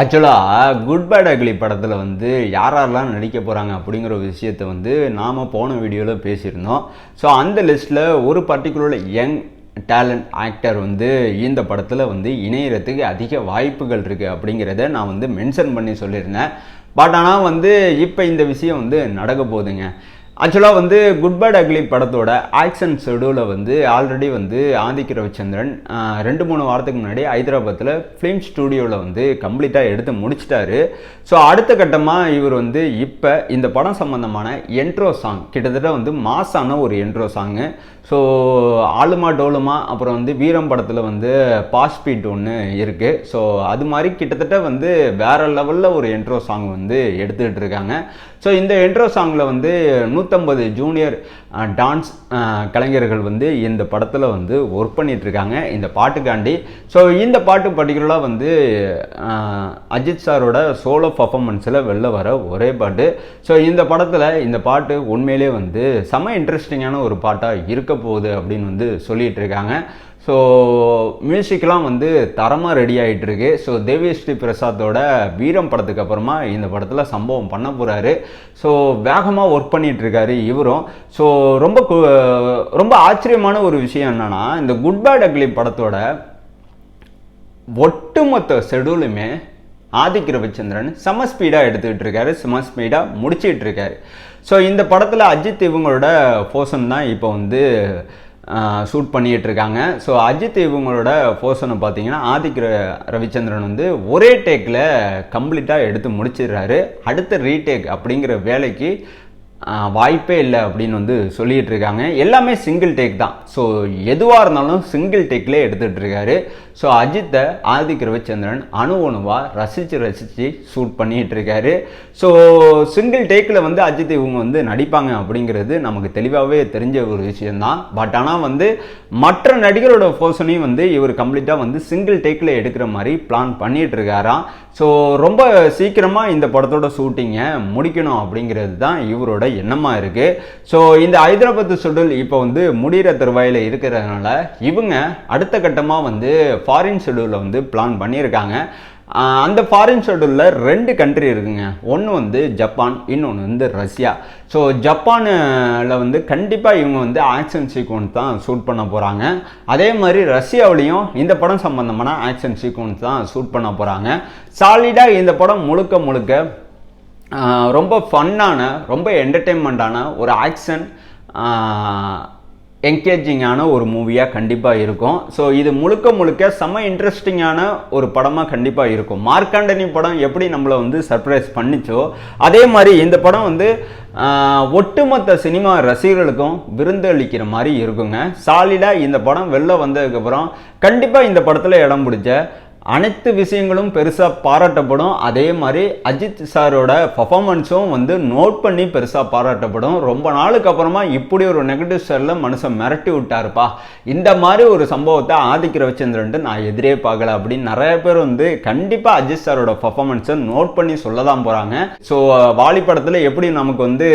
ஆக்சுவலாக good bad ugly படத்தில் வந்து யார் யாரெல்லாம் நடிக்க போகிறாங்க அப்படிங்கிற ஒரு விஷயத்தை வந்து நாம் போன வீடியோவில் பேசியிருந்தோம். ஸோ அந்த லிஸ்ட்டில் ஒரு பர்டிகுலர் யங் டேலண்ட் ஆக்டர் வந்து இந்த படத்தில் வந்து இணையறதுக்கு அதிக வாய்ப்புகள் இருக்குது அப்படிங்கிறத நான் வந்து மென்ஷன் பண்ணி சொல்லியிருந்தேன். பட் ஆனால் வந்து இப்போ இந்த விஷயம் வந்து நடக்க போகுதுங்க. ஆக்சுவலாக வந்து குட் பேட் அக்லி படத்தோட ஆக்ஷன் ஷெடியூலில் வந்து ஆல்ரெடி வந்து ஆதிக்க ரவிச்சந்திரன் ரெண்டு மூணு வாரத்துக்கு முன்னாடி ஹைதராபாத்தில் ஃபிலிம் ஸ்டூடியோவில் வந்து கம்ப்ளீட்டாக எடுத்து முடிச்சிட்டாரு. ஸோ அடுத்த கட்டமாக இவர் வந்து இப்போ இந்த படம் சம்மந்தமான என்ட்ரோ சாங் கிட்டத்தட்ட வந்து மாசான ஒரு intro song so Aaluma Doluma அப்புறம் வந்து வீரம் படத்தில் வந்து பாஸ்பீட் ஒன்று இருக்குது ஸோ அது மாதிரி கிட்டத்தட்ட வந்து வேற லெவலில் ஒரு என்ட்ரோ சாங் வந்து எடுத்துக்கிட்டு இருக்காங்க. ஸோ இந்த என்ட்ரோ சாங்கில் வந்து நூற்றம்பது ஜூனியர் டான்ஸ் கலைஞர்கள் வந்து இந்த படத்தில் வந்து ஒர்க் பண்ணிகிட்ருக்காங்க இருக்காங்க இந்த பாட்டுக்காண்டி. ஸோ இந்த பாட்டு பர்டிகுலராக வந்து அஜித் சாரோட சோலோ பர்ஃபாமன்ஸில் வெளில வர ஒரே பாட்டு. ஸோ இந்த படத்தில் இந்த பாட்டு உண்மையிலே வந்து செம இன்ட்ரெஸ்டிங்கான ஒரு பாட்டாக இருக்க போகுது அப்படின்னு வந்து சொல்லிகிட்டு இருக்காங்க ஸோ மியூசிக்லாம் வந்து தரமாக ரெடி ஆகிட்டுருக்கு ஸோ தேவிஸ்ரீ பிரசாத்தோட வீரம் படத்துக்கு அப்புறமா இந்த படத்தில் சம்பவம் பண்ண போகிறாரு ஸோ வேகமாக ஒர்க் பண்ணிகிட்ருக்காரு இவரும். ஸோ ரொம்ப ரொம்ப ஆச்சரியமான ஒரு விஷயம் என்னென்னா இந்த குட் பேட் அக்லி படத்தோட ஒட்டுமொத்த ஷெடியூலுமே ஆதிக் ரவிச்சந்திரன் செம ஸ்பீடாக எடுத்துக்கிட்டு இருக்காரு செம ஸ்பீடாக முடிச்சிட்டு இருக்காரு ஸோ இந்த படத்தில் அஜித் இவங்களோட போஷன் தான் இப்போ வந்து ஷூட் பண்ணிகிட்ருக்காங்க இருக்காங்க ஸோ அஜித் இவங்களோட போர்ஷனை பார்த்தீங்கன்னா ஆதிக் ரவிச்சந்திரன் வந்து ஒரே டேக்கில் கம்ப்ளீட்டாக எடுத்து முடிச்சிடுறாரு. அடுத்த ரீடேக் அப்படிங்கிற வேலைக்கு வாய்ப்பே இல்லை அப்படின்னு வந்து சொல்லிகிட்டு இருக்காங்க. எல்லாமே சிங்கிள் டேக் தான். ஸோ எதுவாக இருந்தாலும் சிங்கிள் டேக்லேயே எடுத்துகிட்டு இருக்காரு. ஸோ அஜித்தை ஆதிக் ரவிச்சந்திரன் அணு அணுவாக ரசித்து ரசித்து ஷூட் பண்ணிகிட்டு இருக்காரு. ஸோ சிங்கிள் டேக்கில் வந்து அஜித் இவங்க வந்து நடிப்பாங்க அப்படிங்கிறது நமக்கு தெளிவாகவே தெரிஞ்ச ஒரு விஷயம்தான். பட் ஆனால் வந்து மற்ற நடிகரோட போர்ஷனையும் வந்து இவர் கம்ப்ளீட்டாக வந்து சிங்கிள் டேக்கில் எடுக்கிற மாதிரி பிளான் பண்ணிகிட்டு இருக்காராம். ஸோ ரொம்ப சீக்கிரமாக இந்த படத்தோட ஷூட்டிங்கை முடிக்கணும் அப்படிங்கிறது தான் இவரோட எண்ணமாக இருக்குது ஸோ இந்த ஹைதராபாத் ஷெடியூல் இப்போ வந்து முடிகிற தருவாயில் இருக்கிறதுனால இவங்க அடுத்த கட்டமாக வந்து ஃபாரின் ஷெடியூலில் வந்து பிளான் பண்ணியிருக்காங்க. அந்த ஃபாரின் ஷெடியூலில் ரெண்டு கண்ட்ரி இருக்குங்க. ஒன்று வந்து ஜப்பான் இன்னொன்று வந்து ரஷ்யா. ஸோ ஜப்பானில் வந்து கண்டிப்பாக இவங்க வந்து ஆக்ஷன் சீக்வன்ஸ் தான் ஷூட் பண்ண போகிறாங்க அதே மாதிரி ரஷ்யாவிலையும் இந்த படம் சம்மந்தமான ஆக்ஷன் சீக்வன்ஸ் தான் ஷூட் பண்ண போகிறாங்க சாலிடாக இந்த படம் முழுக்க முழுக்க ரொம்ப ஃபன்னான ரொம்ப என்டர்டெயின்மெண்ட்டான ஒரு ஆக்ஷன் என்கேஜிங்கான ஒரு மூவியாக கண்டிப்பாக இருக்கும். ஸோ இது முழுக்க முழுக்க செம்ம இன்ட்ரெஸ்டிங்கான ஒரு படமாக கண்டிப்பாக இருக்கும். மார்க்காண்டனி படம் எப்படி நம்மளை வந்து சர்ப்ரைஸ் பண்ணிச்சோ அதே மாதிரி இந்த படம் வந்து ஒட்டுமொத்த சினிமா ரசிகர்களுக்கும் விருந்து அளிக்கிற மாதிரி இருக்குங்க. சாலிடாக இந்த படம் வெளில வந்ததுக்கப்புறம் கண்டிப்பாக இந்த படத்தில் இடம் பிடிச்ச அனைத்து விஷயங்களும் பெருசாக பாராட்டப்படும். அதே மாதிரி அஜித் சாரோட பர்ஃபாமன்ஸும் வந்து நோட் பண்ணி பெருசாக பாராட்டப்படும். ரொம்ப நாளுக்கு அப்புறமா இப்படி ஒரு நெகட்டிவ் ஸ்டாரில் மனுஷன் மிரட்டி விட்டாருப்பா. இந்த மாதிரி ஒரு சம்பவத்தை ஆதிக்கிற வச்சிருந்துட்டு நான் எதிரே பார்க்கல அப்படின்னு நிறைய பேர் வந்து கண்டிப்பாக அஜித் சாரோட பர்ஃபாமன்ஸை நோட் பண்ணி சொல்ல தான் போகிறாங்க ஸோ வாலி படத்தில் எப்படி நமக்கு வந்து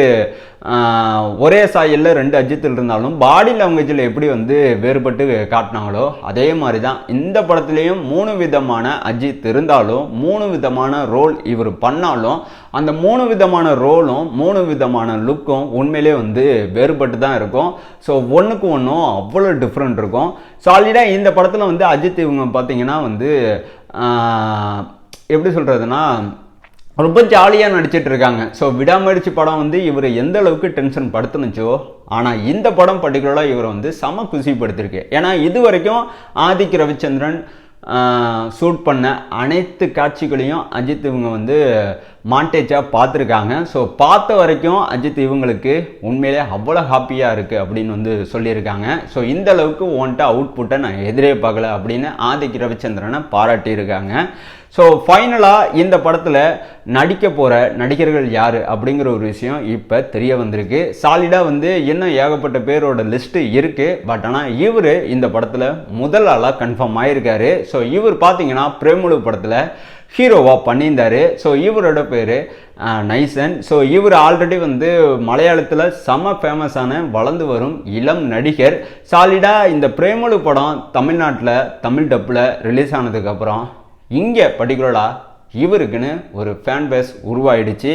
ஒரே சாயலில் ரெண்டு அஜித்தில் இருந்தாலும் பாடி லாங்குவேஜில் எப்படி வந்து வேறுபட்டு காட்டினாங்களோ அதே மாதிரி தான் இந்த படத்துலேயும் மூணு விதமான அஜித் இருந்தாலும் மூணு விதமான ரோல் இவர் பண்ணாலும் அந்த மூணு விதமான ரோலும் மூணு விதமான லுக்கும் உண்மையிலே வந்து வேறுபட்டு தான் இருக்கும். ஸோ ஒன்றுக்கு ஒன்றும் அவ்வளோ டிஃப்ரெண்ட் இருக்கும். சாலிடாக இந்த படத்தில் வந்து அஜித் இவங்க பார்த்தீங்கன்னா வந்து எப்படி சொல்கிறதுனா ரொம்ப ஜாலியாக நடிச்சிட்டு இருக்காங்க. ஸோ விடாமுயற்சி படம் வந்து இவர் எந்த அளவுக்கு டென்ஷன் படுத்துனுச்சோ ஆனால் இந்த படம் பர்டிகுலராக இவரை வந்து செம குசிப்படுத்திருக்கு ஏன்னா இது வரைக்கும் ஆதிக் ரவிச்சந்திரன் ஷூட் பண்ண அனைத்து காட்சிகளையும் அஜித் இவங்க வந்து மாண்டேஜாக பார்த்துருக்காங்க. ஸோ பார்த்த வரைக்கும் அஜித் இவங்களுக்கு உண்மையிலே அவ்வளோ ஹாப்பியாக இருக்குது அப்படின்னு வந்து சொல்லியிருக்காங்க. ஸோ இந்த அளவுக்கு ஒன்ட்ட அவுட்புட்டை நான் எதிரே பார்க்கல அப்படின்னு ஆதிக் ரவிச்சந்திரனை பாராட்டியிருக்காங்க. ஸோ ஃபைனலாக இந்த படத்தில் நடிக்க போகிற நடிகர்கள் யார் அப்படிங்கிற ஒரு விஷயம் இப்போ தெரிய வந்திருக்கு. சாலிடாக வந்து இன்னும் ஏகப்பட்ட பேரோட லிஸ்ட்டு இருக்குது பட் ஆனால் இவர் இந்த படத்தில் முதல் ஆளாக கன்ஃபார்ம் ஆகியிருக்காரு ஸோ இவர் பார்த்தீங்கன்னா பிரேமுலு படத்தில் ஹீரோவாக பண்ணியிருந்தாரு. ஸோ இவரோட பேர் நைசன். ஸோ இவர் ஆல்ரெடி வந்து மலையாளத்தில் செம ஃபேமஸான வளர்ந்து வரும் இளம் நடிகர். சாலிடாக இந்த பிரேமலு படம் தமிழ்நாட்டில் தமிழ் டப்பில் ரிலீஸ் ஆனதுக்கப்புறம் இங்கே பர்டிகுலராக இவருக்குன்னு ஒரு ஃபேன் பேஸ் உருவாயிடுச்சு.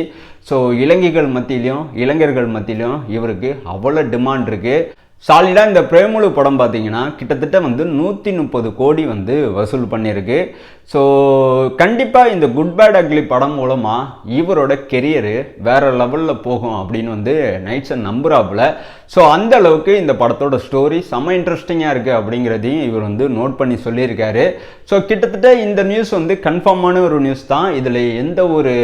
ஸோ இலங்கைகள் மத்தியிலையும் இளைஞர்கள் மத்தியிலையும் இவருக்கு அவ்வளோ டிமாண்ட் இருக்குது சாலிடாக இந்த பிரேமுலு படம் பார்த்தீங்கன்னா கிட்டத்தட்ட வந்து நூற்றி முப்பது கோடி வந்து வசூல் பண்ணியிருக்கு. ஸோ கண்டிப்பாக இந்த குட் பேட் அக்லி படம் மூலமாக இவரோட கெரியரு வேறு லெவலில் போகும் அப்படின்னு வந்து நைட்ஸை நம்புறாப்புல. ஸோ அந்த அளவுக்கு இந்த படத்தோட ஸ்டோரி செம்ம இன்ட்ரெஸ்டிங்காக இருக்குது அப்படிங்கிறதையும் இவர் வந்து நோட் பண்ணி சொல்லியிருக்காரு. ஸோ கிட்டத்தட்ட இந்த நியூஸ் வந்து கன்ஃபார்மான ஒரு நியூஸ் தான். இதில் எந்த ஒரு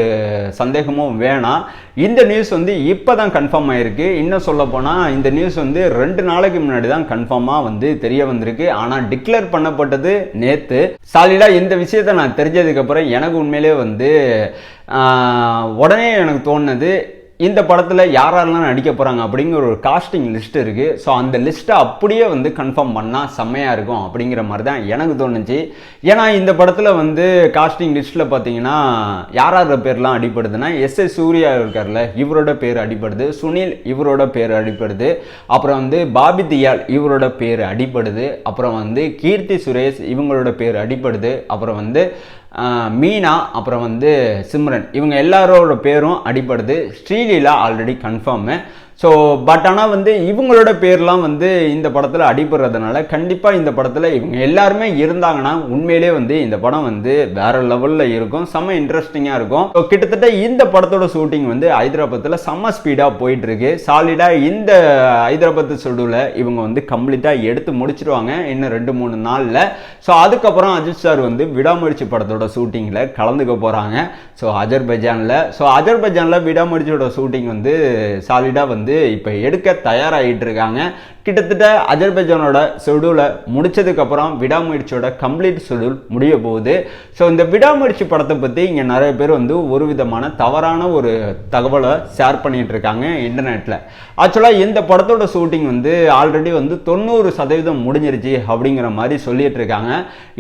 சந்தேகமும் வேணாம். இந்த நியூஸ் வந்து இப்போ தான் கன்ஃபார்ம் ஆயிருக்கு. இன்னும் சொல்ல போனால் இந்த நியூஸ் வந்து ரெண்டு நாளைக்கு முன்னாடி தான் கன்ஃபார்மாக வந்து தெரிய வந்திருக்கு. ஆனால் டிக்ளேர் பண்ணப்பட்டது நேற்று சாலிடாக இந்த விஷயத்தை நான் தெரிஞ்சதுக்கப்புறம் எனக்கு உண்மையிலே வந்து உடனே எனக்கு தோணுனது இந்த படத்தில் யார் யாரெல்லாம் நடிக்க போகிறாங்க அப்படிங்கிற ஒரு காஸ்டிங் லிஸ்ட் இருக்குது ஸோ அந்த லிஸ்ட்டை அப்படியே வந்து கன்ஃபார்ம் பண்ணால் செம்மையாக இருக்கும் அப்படிங்கிற மாதிரி தான் எனக்கு தோணுச்சு. ஏன்னா இந்த படத்தில் வந்து காஸ்டிங் லிஸ்ட்டில் பார்த்தீங்கன்னா யார் யார் பேர்லாம் அடிப்படுதுன்னா எஸ் எஸ் சூர்யா இருக்கார்ல இவரோட பேர் அடிப்படுது சுனில் இவரோட பேர் அடிப்படுது அப்புறம் வந்து பாபி தியால் இவரோட பேர் அடிப்படுது அப்புறம் வந்து கீர்த்தி சுரேஷ் இவங்களோட பேர் அடிப்படுது அப்புறம் வந்து மீனா அப்புறம் வந்து சிம்ரன். இவங்க எல்லாரோட பேரும் அடிப்படுது Sreeleela already confirm so but ஆனால் வந்து இவங்களோட பேர்லாம் வந்து இந்த படத்தில் அடிபடுறதுனால கண்டிப்பாக இந்த படத்தில் இவங்க எல்லாருமே இருந்தாங்கன்னா உண்மையிலே வந்து இந்த படம் வந்து வேற லெவலில் இருக்கும். செம்ம இன்ட்ரெஸ்டிங்காக இருக்கும். ஸோ கிட்டத்தட்ட இந்த படத்தோட ஷூட்டிங் வந்து ஹைதராபாத்தில் செம்ம ஸ்பீடாக போயிட்டுருக்கு. சாலிடாக இந்த ஹைதராபாத் ஷெடியூலை இவங்க வந்து கம்ப்ளீட்டாக எடுத்து முடிச்சிருவாங்க இன்னும் ரெண்டு மூணு நாளில். ஸோ அதுக்கப்புறம் அஜித் சார் வந்து விடாமுயற்சி படத்தோட ஷூட்டிங்கில் கலந்துக்க போகிறாங்க ஸோ அஜர்பைஜானில். ஸோ அஜர்பைஜானில் விடாமுயற்சியோட ஷூட்டிங் வந்து சாலிடாக வந்து வந்து இப்போ எடுக்க தயாராகிட்டு இருக்காங்க கிட்டத்தட்ட அஜர்பைஜானோட ஷெடியூலை முடிச்சதுக்கப்புறம் விடாமுயற்சியோட கம்ப்ளீட் ஷெடியூல் முடிய போகுது. ஸோ இந்த விடாமுயற்சி படத்தை பற்றி இங்கே நிறைய பேர் வந்து ஒரு விதமான தவறான ஒரு தகவலை ஷேர் பண்ணிகிட்டு இருக்காங்க இன்டர்நெட்டில் ஆக்சுவலாக இந்த படத்தோட ஷூட்டிங் வந்து ஆல்ரெடி வந்து தொண்ணூறு சதவீதம் முடிஞ்சிருச்சு அப்படிங்கிற மாதிரி சொல்லிகிட்டு இருக்காங்க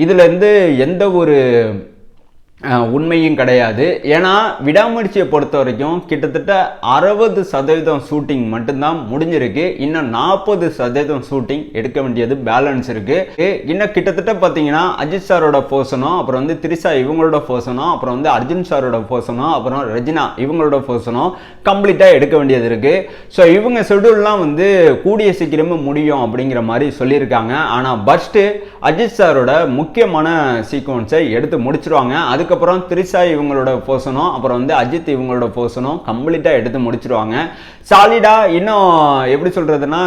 இதுலேருந்து எந்த ஒரு உண்மையும் கிடையாது. ஏன்னா விடாமுயற்சியை பொறுத்த வரைக்கும் கிட்டத்தட்ட அறுபது சதவீதம் ஷூட்டிங் மட்டும்தான் முடிஞ்சிருக்கு. இன்னும் நாற்பது சதவீதம் ஷூட்டிங் எடுக்க வேண்டியது பேலன்ஸ் இருக்கு. இன்னும் கிட்டத்தட்ட பார்த்தீங்கன்னா அஜித் சாரோட போர்ஷனும் அப்புறம் வந்து திரிசா இவங்களோட போர்ஷனும் அப்புறம் வந்து அர்ஜுன் சாரோட போர்ஷனும் அப்புறம் ரெஜினா இவங்களோட போர்ஷனும் கம்ப்ளீட்டாக எடுக்க வேண்டியது இருக்கு. ஸோ இவங்க ஷெடியூல்லாம் வந்து கூடிய சீக்கிரமே முடியும் அப்படிங்கிற மாதிரி சொல்லியிருக்காங்க. ஆனால் ஃபர்ஸ்ட்டு அஜித் சாரோட முக்கியமான சீக்வன்ஸை எடுத்து முடிச்சிருவாங்க. அதுக்கப்புறம் திரிசா இவங்களோட போர்ஷனும் அப்புறம் வந்து அஜித் இவங்களோட போர்ஷனும் கம்ப்ளீட்டாக எடுத்து முடிச்சிருவாங்க. சாலிடாக இன்னும் எப்படி சொல்கிறதுனா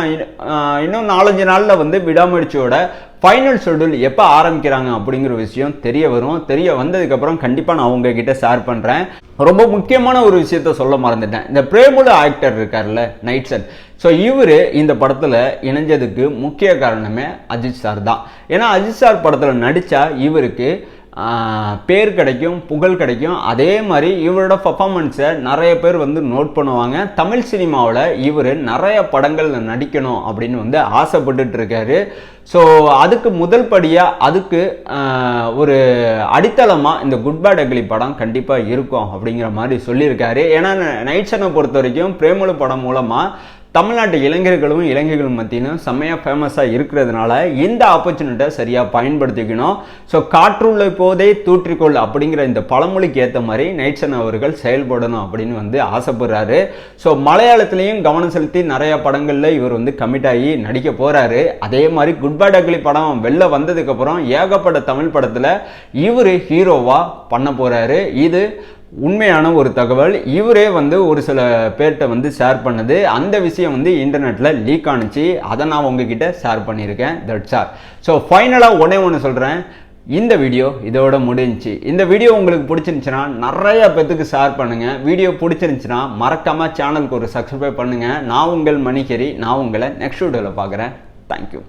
இன்னும் நாலஞ்சு நாளில் வந்து விடாமுயற்சியோட ஃபைனல் ஷெடியூல் எப்போ ஆரம்பிக்கிறாங்க அப்படிங்கிற விஷயம் தெரிய வரும். தெரிய வந்ததுக்கப்புறம் கண்டிப்பாக நான் உங்ககிட்ட ஷேர் பண்ணுறேன் ரொம்ப முக்கியமான ஒரு விஷயத்த சொல்ல மறந்துட்டேன். இந்த பிரேமுல ஆக்டர் இருக்கார்ல நைட் சட் ஸோ இவர் இந்த படத்தில் இணைஞ்சதுக்கு முக்கிய காரணமே அஜித் சார் தான். ஏன்னா அஜித் சார் படத்தில் நடித்தா இவருக்கு பேர் கிடைக்கும் புகழ் கிடைக்கும். அதே மாதிரி இவரோட பர்ஃபாமன்ஸை நிறைய பேர் வந்து நோட் பண்ணுவாங்க. தமிழ் சினிமாவில் இவர் நிறைய படங்களில் நடிக்கணும் அப்படின்னு வந்து ஆசைப்பட்டுட்டு இருக்காரு. ஸோ அதுக்கு முதல் படியாக அதுக்கு ஒரு அடித்தளமாக இந்த குட் பேட் அக்லி படம் கண்டிப்பாக இருக்கும் அப்படிங்கிற மாதிரி சொல்லியிருக்காரு. ஏன்னா நைட்ஸனை பொறுத்த வரைக்கும் பிரேமலு படம் மூலமாக தமிழ்நாட்டு இளைஞர்களும் இளைஞர்களும் மத்தியிலும் செம்மையாக ஃபேமஸாக இருக்கிறதுனால இந்த ஆப்பர்ச்சுனிட்டியை சரியாக பயன்படுத்திக்கணும். ஸோ காற்றுள்ள போதே தூற்றிக்கொள் அப்படிங்கிற இந்த பழமொழிக்கு ஏற்ற மாதிரி நைட்சன் அவர்கள் செயல்படணும் அப்படின்னு வந்து ஆசைப்படுறாரு. ஸோ மலையாளத்திலையும் கவனம் செலுத்தி நிறைய படங்களில் இவர் வந்து கமிட் ஆகி நடிக்க போகிறாரு அதே மாதிரி குட் பை டக்லி படம் வெளில வந்ததுக்கப்புறம் ஏகப்பட்ட தமிழ் படத்தில் இவர் ஹீரோவாக பண்ண போகிறாரு இது உண்மையான ஒரு தகவல். இவரே வந்து ஒரு சில பேர்கிட்ட வந்து ஷேர் பண்ணது. அந்த விஷயம் வந்து இன்டர்நெட்டில் லீக் ஆணுச்சு அதை நான் உங்ககிட்ட ஷேர் பண்ணியிருக்கேன். தட்ஸ் ஆர் ஸோ ஃபைனலாக உடனே ஒன்று சொல்கிறேன் இந்த வீடியோ இதோட முடிஞ்சு இந்த வீடியோ உங்களுக்கு பிடிச்சிருந்துச்சுன்னா நிறைய பேத்துக்கு ஷேர் பண்ணுங்கள் வீடியோ பிடிச்சிருந்துச்சுன்னா மறக்காமல் சேனலுக்கு ஒரு சப்ஸ்கிரைப் பண்ணுங்கள் நான் உங்கள் மணிக்கரி நான் உங்களை நெக்ஸ்ட் வீடியோவில் பார்க்குறேன். தேங்க்யூ